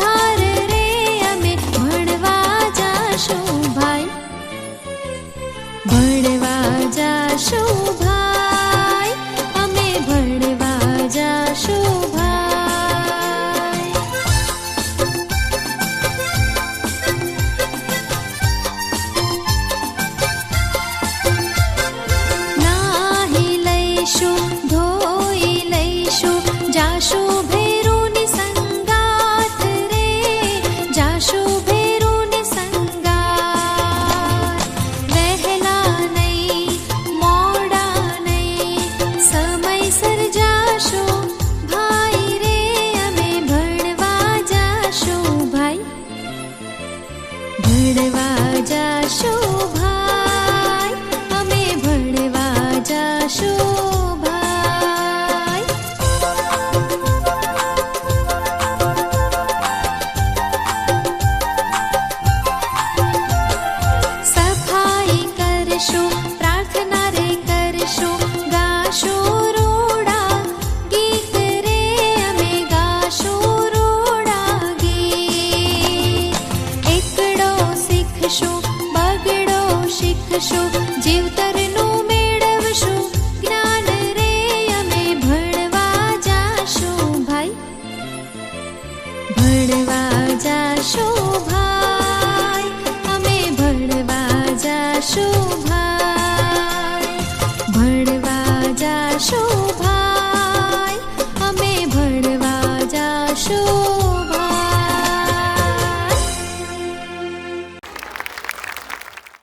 આધાર અમે ભણવા જાશું ભાઈ ભણવા જાશું ભાઈ અમે ભણવા જાશું ભાઈ નાહી લઈશું મળવા જાશું? बगडो शिखशु जीवतरे